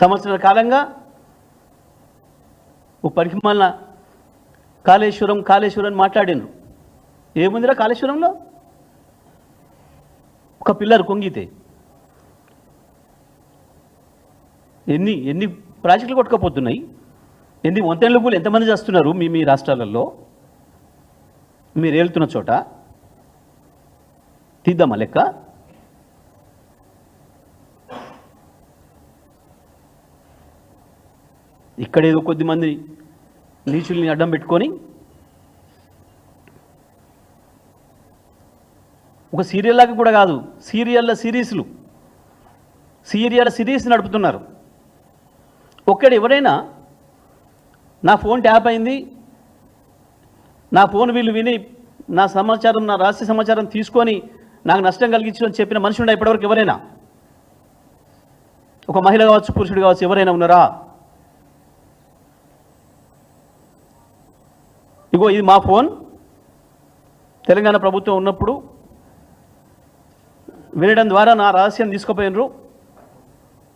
సంవత్సరాల కాలంగా ఓ పరిమాణ కాళేశ్వరం కాళేశ్వరం మాట్లాడాను మాట్లాడిండ్రు ఏముందిరా కాళేశ్వరంలో? ఒక పిల్లర్ కొంగితే. ఎన్ని ఎన్ని ప్రాజెక్టులు కొట్టుకపోతున్నాయి? ఎన్ని వంతెనలు పూలు ఎంతమంది చేస్తున్నారు మీ మీ రాష్ట్రాలలో? మీరు వెళ్తున్న చోట? తీద్దామా లెక్క? ఇక్కడేదో కొద్ది మంది నీచుల్ని అడ్డం పెట్టుకొని ఒక సీరియల్ లాగా కూడా కాదు సీరియల్ల సిరీస్లు. సీరియల్ సిరీస్ నడుపుతున్నారు. ఒక్కడ ఎవరైనా నా ఫోన్ ట్యాప్ అయింది నా ఫోన్ వీళ్ళు విని నా సమాచారం నా రహస్య సమాచారం తీసుకొని నాకు నష్టం కలిగించడం చెప్పిన మనిషి ఉండే ఇప్పటివరకు ఎవరైనా? ఒక మహిళ కావచ్చు పురుషుడు కావచ్చు ఎవరైనా ఉన్నారా? ఇగో ఇది మా ఫోన్. తెలంగాణ ప్రభుత్వం ఉన్నప్పుడు వినడం ద్వారా నా రహస్యం తీసుకుపోయినరు.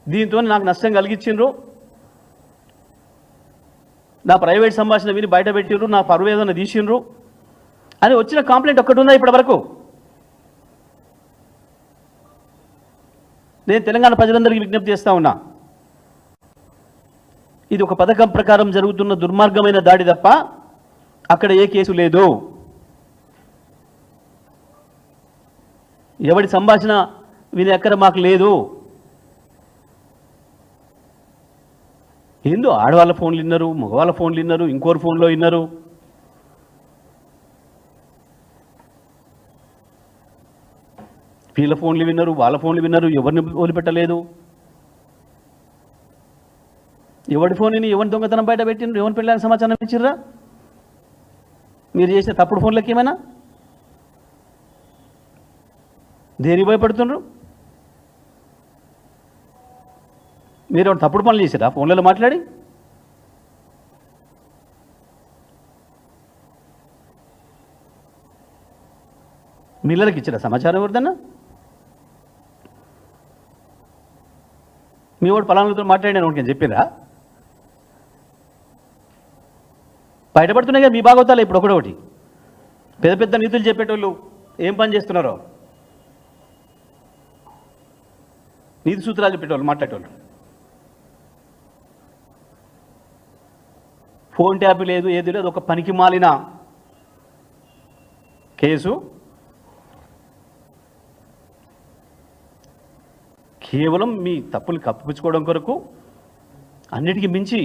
దీంతో నాకు నష్టం కలిగించిండ్రు నా ప్రైవేట్ సంభాషణ విని బయట పెట్టిండ్రు నా పర్వేదన తీసిండ్రు. అని వచ్చిన కంప్లైంట్ ఒక్కటి ఉందా ఇప్పటి వరకు నేను తెలంగాణ ప్రజలందరికీ విజ్ఞప్తి చేస్తా ఉన్నా. ఇది ఒక పథకం ప్రకారం జరుగుతున్న దుర్మార్గమైన దాడి తప్ప అక్కడ ఏ కేసు లేదు. ఎవడి సంభాషణ వీని ఎక్కడ మాకు లేదు. ఏందో ఆడవాళ్ళ ఫోన్లు విన్నారు మగవాళ్ళ ఫోన్లు విన్నారు ఇంకోరు ఫోన్లో విన్నారు. వీళ్ళ ఫోన్లు విన్నారు వాళ్ళ ఫోన్లు విన్నారు ఎవరిని వదిలిపెట్టలేదు. ఎవడి ఫోన్ని ఎవరి దొంగతనం బయట పెట్టిండ్రు? ఎవరి పెళ్ళాలని సమాచారం ఇచ్చిర్రా? మీరు చేసిన తప్పుడు ఫోన్లకి ఏమైనా? దేనికి భయపడుతుండ్రు? మీరు ఏమైనా తప్పుడు పనులు చేశారా? ఫోన్లలో మాట్లాడి. మిల్లలకి ఇచ్చారా సమాచారం ఎవరిదన్నా? మీ వాడు పలానాలతో మాట్లాడాను నేను చెప్పిరా బయటపడుతున్నాయి కదా మీ బాగోతాలే ఇప్పుడు ఒకటొకటి. పెద్ద పెద్ద నీతులు చెప్పేటోళ్ళు ఏం పని చేస్తున్నారో? నీతి సూత్రాలు చెప్పేటోళ్ళు మాట్లాడేటోళ్ళు. ఫోన్ ట్యాప్ లేదు ఏది లేదు ఒక పనికి మాలిన కేసు. కేవలం మీ తప్పులు కప్పిపుచ్చుకోవడం కొరకు అన్నిటికీ మించి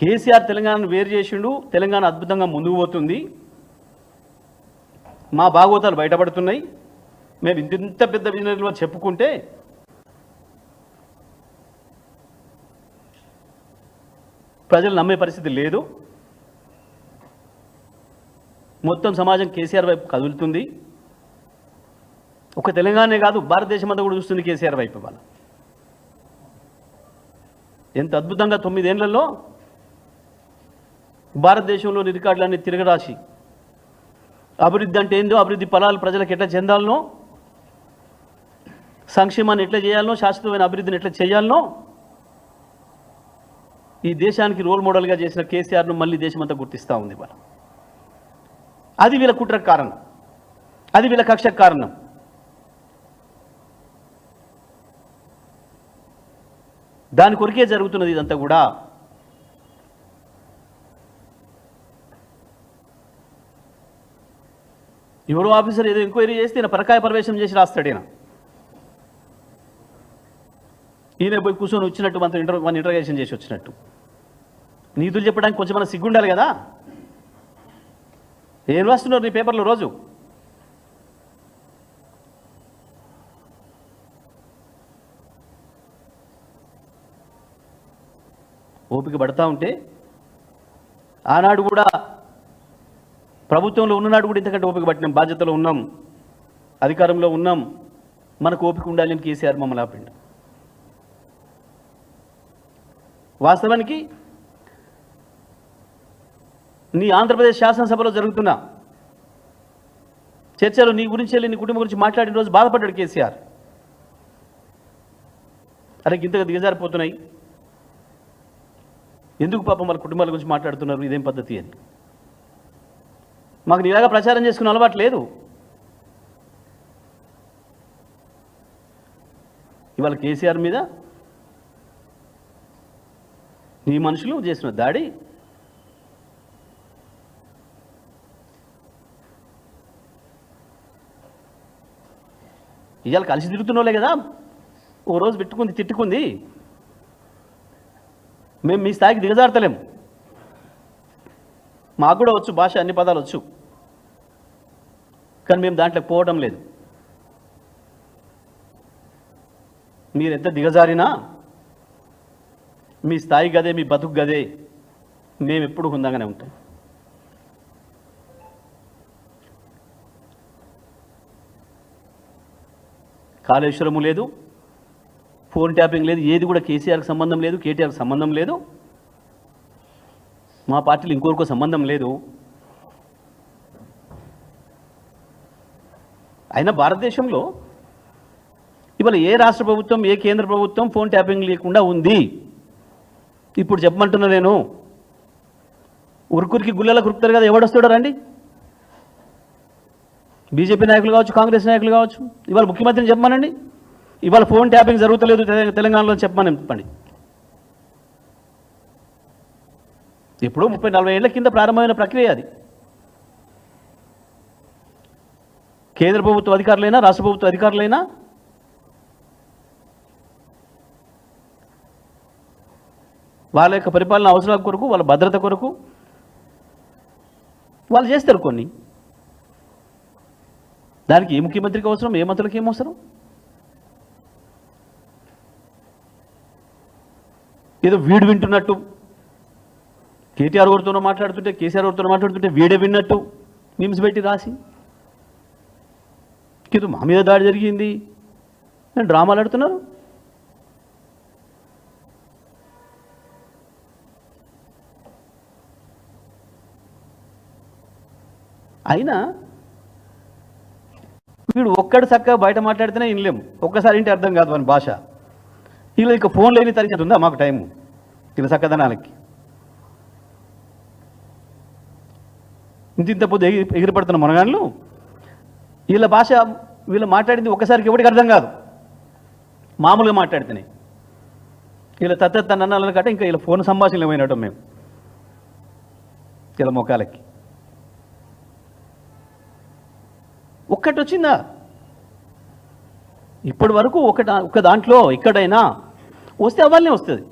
కేసీఆర్ తెలంగాణను వేరు చేసిండు తెలంగాణ అద్భుతంగా ముందుకు పోతుంది. మా భాగవతాలు బయటపడుతున్నాయి. మేము ఇంత ఇంత పెద్ద బిజినెస్లో చెప్పుకుంటే ప్రజలు నమ్మే పరిస్థితి లేదు. మొత్తం సమాజం కేసీఆర్ వైపు కదులుతుంది. ఒక తెలంగాణే కాదు భారతదేశం అంతా కూడా చూస్తుంది కేసీఆర్ వైపు వల్ల ఎంత అద్భుతంగా తొమ్మిదేళ్ళలో భారతదేశంలోని రికార్డులన్నీ తిరగరాసి అభివృద్ధి అంటే ఏందో అభివృద్ధి ఫలాలు ప్రజలకు ఎట్లా చెందాలనో సంక్షేమాన్ని ఎట్లా చేయాలనో శాశ్వతమైన అభివృద్ధిని ఎట్లా చేయాలనో ఈ దేశానికి రోల్ మోడల్గా చేసిన కేసీఆర్ను మళ్ళీ దేశమంతా గుర్తిస్తూ ఉంది వాళ్ళు అది వీళ్ళ కుట్రకు కారణం. అది వీళ్ళ కక్షకు కారణం. దాని కొరికే జరుగుతున్నది ఇదంతా కూడా ఎవరో ఆఫీసర్ ఏదో ఎంక్వైరీ చేస్తే ఈయన పరకాయ ప్రవేశం చేసి రాస్తాడు ఈయన. ఈయన పోయి కూర్చొని వచ్చినట్టు మనతో ఇంటర్ మన ఇంటర్గేషన్ చేసి వచ్చినట్టు. నీతులు చెప్పడానికి కొంచెం మన సిగ్గుండాలి కదా? ఏం రాస్తున్నారు నీ పేపర్లో రోజు? ఓపిక పడతా ఉంటే ఆనాడు కూడా ప్రభుత్వంలో ఉన్ననాడు కూడా ఇంతకంటే ఓపిక పట్టినాం. బాధ్యతలో ఉన్నాం. అధికారంలో ఉన్నాం. మనకు ఓపిక ఉండాలి అని కేసీఆర్ మమ్మల్ని ఆపిండు. వాస్తవానికి నీ ఆంధ్రప్రదేశ్ శాసనసభలో జరుగుతున్న చర్చలు నీ గురించి వెళ్ళి నీ కుటుంబం గురించి మాట్లాడిన రోజు బాధపడ్డాడు కేసీఆర్. అరే ఇంతగా దిగజారిపోతున్నాయి. ఎందుకు పాపం వాళ్ళ కుటుంబాల గురించి మాట్లాడుతున్నారు? ఇదేం పద్ధతి అని. మాకు నీలాగా ప్రచారం చేసుకునే అలవాటు లేదు. ఇవాళ కేసీఆర్ మీద నీ మనుషులు చేసిన దాడి ఇవాళ కలిసి తిరుగుతున్నోలే కదా. ఓ రోజు పెట్టుకుంది తిట్టుకుంది. మేము మీ స్థాయికి దిగజారతలేము మాకు కూడా వచ్చు భాష అన్ని పదాలు వచ్చు. కానీ మేము దాంట్లో పోవడం లేదు. మీరు ఎంత దిగజారినా మీ స్థాయి గదే మీ బతుకు గదే మేము ఎప్పుడు హుందంగానే ఉంటాం. కాళేశ్వరము లేదు ఫోన్ ట్యాపింగ్ లేదు ఏది కూడా కేసీఆర్కి సంబంధం లేదు కేటీఆర్కి సంబంధం లేదు. మా పార్టీలు ఇంకొకరికో సంబంధం లేదు. అయినా భారతదేశంలో ఇవాళ ఏ రాష్ట్ర ప్రభుత్వం ఏ కేంద్ర ప్రభుత్వం ఫోన్ ట్యాపింగ్ లేకుండా ఉంది? ఇప్పుడు చెప్పమంటున్నా నేను. ఉరుకురికి గుళ్ళలకు కురుకుతారు కదా ఎవడొస్తాడో రండి. బీజేపీ నాయకులు కావచ్చు కాంగ్రెస్ నాయకులు కావచ్చు ఇవాళ ముఖ్యమంత్రిని చెప్పమనండి. ఇవాళ ఫోన్ ట్యాపింగ్ జరుగుతలేదు తెలంగాణలో చెప్పమని చెప్పండి. ఇప్పుడు ముప్పై నలభై ఏళ్ళ కింద ప్రారంభమైన ప్రక్రియ అది. కేంద్ర ప్రభుత్వ అధికారులైనా రాష్ట్ర ప్రభుత్వ అధికారులైనా? వాళ్ళ యొక్క పరిపాలన అవసరాల కొరకు వాళ్ళ భద్రత కొరకు? వాళ్ళు చేస్తారు కొన్ని. దానికి ఏ ముఖ్యమంత్రికి అవసరం ఏ మంత్రులకి ఏం అవసరం? ఏదో వీడు వింటున్నట్టు కేటీఆర్ గారితోనో మాట్లాడుతుంటే కేసీఆర్ గారితో మాట్లాడుతుంటే వీడే విన్నట్టు మీమ్స్ పెట్టి రాసి ఏదో మా మీద దాడి జరిగింది. అని డ్రామాలు ఆడుతున్నారు? అయినా వీడు ఒక్కడు చక్కగా బయట మాట్లాడితేనే వినలేము ఒక్కసారి ఇంటి అర్థం కాదు అని భాష. వీళ్ళు ఇక ఫోన్ లేని తరిచేది ఉందా మాకు టైము? వీళ్ళ చక్కదనాలకి. ఇంత ఇంత పొద్దు ఎగిరి ఎగిరిపడుతున్న మనగాళ్ళు వీళ్ళ భాష వీళ్ళు మాట్లాడింది ఒకసారికి ఎవరికి అర్థం కాదు. మామూలుగా మాట్లాడితేనే. వీళ్ళ తత్త తన అన్నాలను కంటే ఇంకా వీళ్ళ ఫోన్ సంభాషణలు పోయినట్టు మేము. వీళ్ళ ముఖాలకి. ఒక్కటి వచ్చిందా ఇప్పటి వరకు ఒక ఒక దాంట్లో ఎక్కడైనా వస్తే అవ్వాలనే వస్తుంది.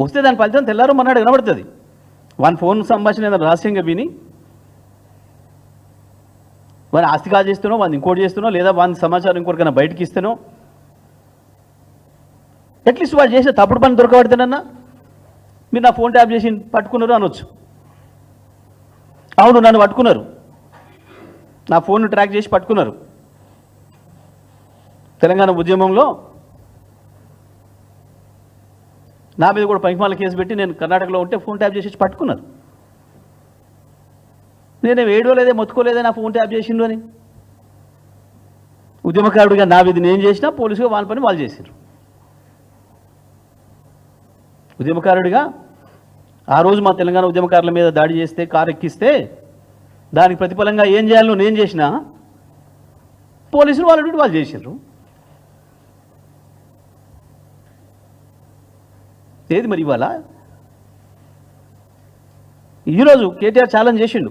వస్తే దాని ఫలితం తెల్లారు మన్నాడు కనబడుతుంది. వాని ఫోన్ సంభాషణ ఏదైనా రహస్యంగా విని వాడిని ఆస్తికా చేస్తున్నావు వాడిని ఇంకోటి చేస్తున్నావు లేదా వాని సమాచారం ఇంకోటికైనా బయటికి ఇస్తాను అట్లీస్ట్ వాడు చేసే తప్పుడు పని దొరకబడితేనన్నా మీరు నా ఫోన్ ట్యాప్ చేసి పట్టుకున్నారు అనొచ్చు. అవును నన్ను పట్టుకున్నారు. నా ఫోన్ ట్రాక్ చేసి పట్టుకున్నారు. తెలంగాణ ఉద్యమంలో నా మీద కూడా పనికిమాల కేసు పెట్టి నేను కర్ణాటకలో ఉంటే ఫోన్ ట్యాప్ చేసి పట్టుకున్నారు. నేనేం ఏడవలేదే మొత్తుకోలేదే నా ఫోన్ ట్యాప్ చేసిండు అని. ఉద్యమకారుడిగా నా విధి నేను చేసినా పోలీసుగా వాళ్ళ పని వాళ్ళు చేశారు ఉద్యమకారుడిగా ఆ రోజు మా తెలంగాణ ఉద్యమకారుల మీద దాడి చేస్తే కారు ఎక్కిస్తే దానికి ప్రతిఫలంగా ఏం చేయాలో నేను చేసినా పోలీసులు వాళ్ళ డ్యూటీ వాళ్ళు చేశారు ఏది మరి ఇవాళ? ఈరోజు కేటీఆర్ ఛాలెంజ్ చేసిండు.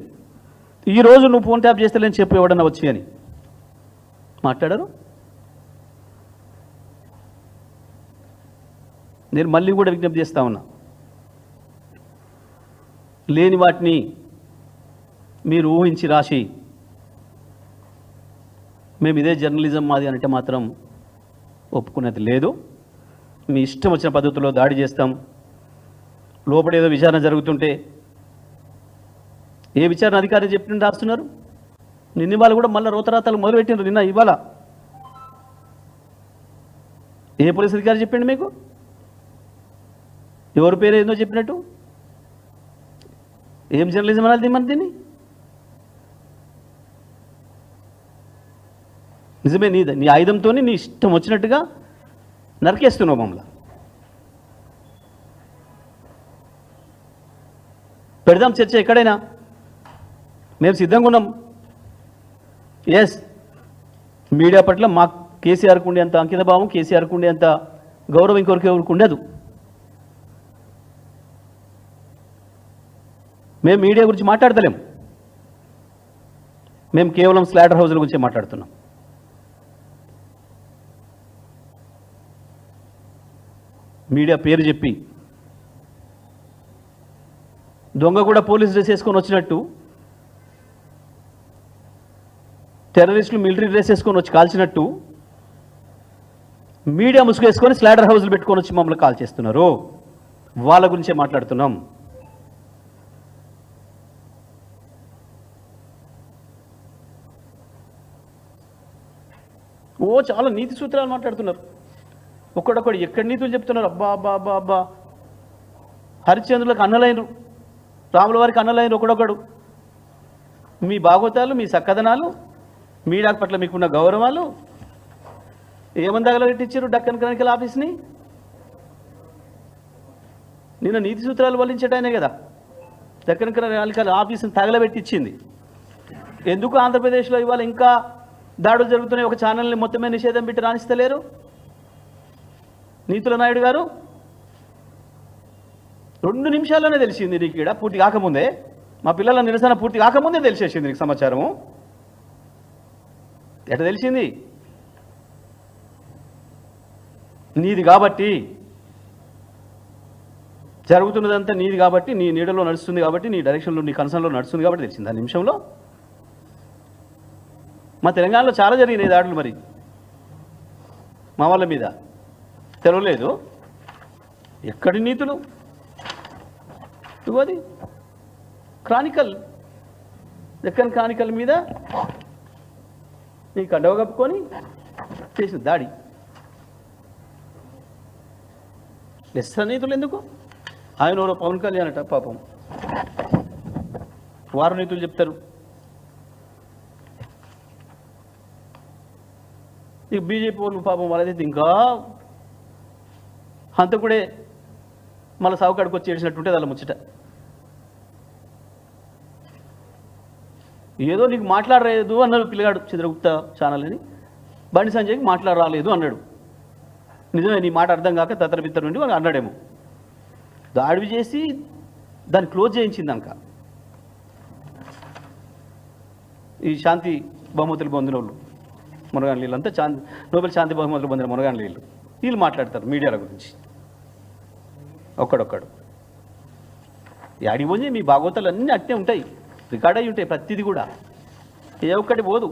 ఈరోజు నువ్వు ఫోన్ ట్యాప్ చేస్తలేని చెప్పు ఎవడన్నా వచ్చి అని. మాట్లాడరు? నేను మళ్ళీ కూడా విజ్ఞప్తి చేస్తా ఉన్నా. లేని వాటిని మీరు ఊహించి రాసి మేము ఇదే జర్నలిజం మాది అంటే మాత్రం ఒప్పుకునేది లేదు. మీ ఇష్టం వచ్చిన పద్ధతిలో దాడి చేస్తాం. లోపల ఏదో విచారణ జరుగుతుంటే ఏ విచారణ అధికారి చెప్పిన రాస్తున్నారు? నిన్న ఇవాళ కూడా మళ్ళీ రోతరాతలు మొదలుపెట్టినారు నిన్న ఇవాళ. ఏ పోలీస్ అధికారి చెప్పిండు మీకు? ఎవరి పేరు ఏందో చెప్పినట్టు? ఏం జర్నలిజం అనాలి మన దీన్ని? నిజమే నీ నీ ఆయుధంతో నీ ఇష్టం వచ్చినట్టుగా నరికేస్తున్నావు మమ్మల్ని. పెడదాం చర్చ ఎక్కడైనా? మేము సిద్ధంగా ఉన్నాం. ఎస్ మీడియా పట్ల మా కేసీఆర్కు ఉండేంత అంకిత భావం కేసీఆర్కు ఉండేంత గౌరవం ఇంకొకరికి ఎవరికి ఉండదు. మేము మీడియా గురించి మాట్లాడతలేం. మేము కేవలం స్లాటర్ హౌజ్ల గురించి మాట్లాడుతున్నాం. మీడియా పేరు చెప్పి దొంగ కూడా పోలీస్ డ్రెస్ వేసుకొని వచ్చినట్టు టెర్రరిస్టులు మిలిటరీ డ్రెస్ వేసుకొని వచ్చి కాల్చినట్టు మీడియా ముసుగేసుకొని స్లాడర్ హౌస్లు పెట్టుకొని వచ్చి మమ్మల్ని కాల్ చేస్తున్నారు. వాళ్ళ గురించే మాట్లాడుతున్నాం. ఓ చాలా నీతి సూత్రాలు మాట్లాడుతున్నారు. ఒక్కడొక్కడు ఎక్కడి నీతులు చెప్తున్నారు? అబ్బా అబ్బా అబ్బా అబ్బా. హరిశ్చంద్రులకు అన్నలైనరు. రాముల వారికి అన్నలైనరు ఒకడొకడు. మీ భాగవతాలు మీ చక్కదనాలు మీడియా పట్ల మీకున్న గౌరవాలు? ఏమని తగలబెట్టించారు డక్కన్ క్రానికల్ ఆఫీస్ని? నిన్న నీతి సూత్రాలు వల్లించడానే కదా. దక్కన్ క్రానికల్ ఆఫీస్ని తగలబెట్టించింది ఎందుకు ఆంధ్రప్రదేశ్లో ఇవాళ ఇంకా దాడులు జరుగుతున్నాయి? ఒక ఛానల్ని మొత్తమే నిషేధం పెట్టి రాణిస్తలేరు? నీతుల నాయుడు గారు? రెండు నిమిషాల్లోనే తెలిసింది నీకు ఇక్కడ పూర్తి కాకముందే. మా పిల్లల నిరసన పూర్తి కాకముందే తెలిసేసింది నీకు సమాచారము. ఎట తెలిసింది? నీది కాబట్టి జరుగుతున్నదంతా నీది కాబట్టి నీ నీడలో నడుస్తుంది కాబట్టి నీ డైరెక్షన్లో నీ కన్సర్న్లో నడుస్తుంది కాబట్టి తెలిసింది. ఆ నిమిషంలో? మా తెలంగాణలో చాలా జరిగినాయి దాడులు మరి. మా వాళ్ళ మీద. తెలవలేదు. ఎక్కడి నీతులు? ఇవ్వది క్రానికల్ దక్కన్ క్రానికల్ మీద ఈ కండవ కప్పుకొని చేసిన దాడి. నిస్సన్నిహితులు ఎందుకు? ఆయన ఎవరో పవన్ కళ్యాణ్ అట పాపం. వారు నీతులు చెప్తారు. ఇక బీజేపీ వాళ్ళు పాపం వాళ్ళదైతే ఇంకా హంతకుడే మళ్ళీ సావుకాడికి వచ్చి ఏడిచినట్టుంటే వాళ్ళ ముచ్చట. ఏదో నీకు మాట్లాడలేదు అన్నారు పిల్లగాడు చంద్రగుప్త ఛానల్ అని బండి సంజయ్కి మాట్లాడరాలేదు అన్నాడు. నిజమే నీ మాట అర్థం కాక తత్తర నుండి వాడు అన్నాడేమో. దాడి చేసి దాన్ని క్లోజ్ చేయించింది ఈ శాంతి బహుమతులు పొందిన వాళ్ళు మునగాన్ నీళ్ళు అంతా శాంతి నోబెల్ శాంతి బహుమతులు పొందిన మునగాన్ నీళ్ళు. వీళ్ళు మాట్లాడతారు మీడియాల గురించి. ఒక్కడొక్కడు. యాడికి పోయి మీ భాగవతాలు అన్నీ అట్టే ఉంటాయి. రికార్డ్ అయి ఉంటాయి ప్రతిదీ కూడా ఏ ఒక్కటి పోదు.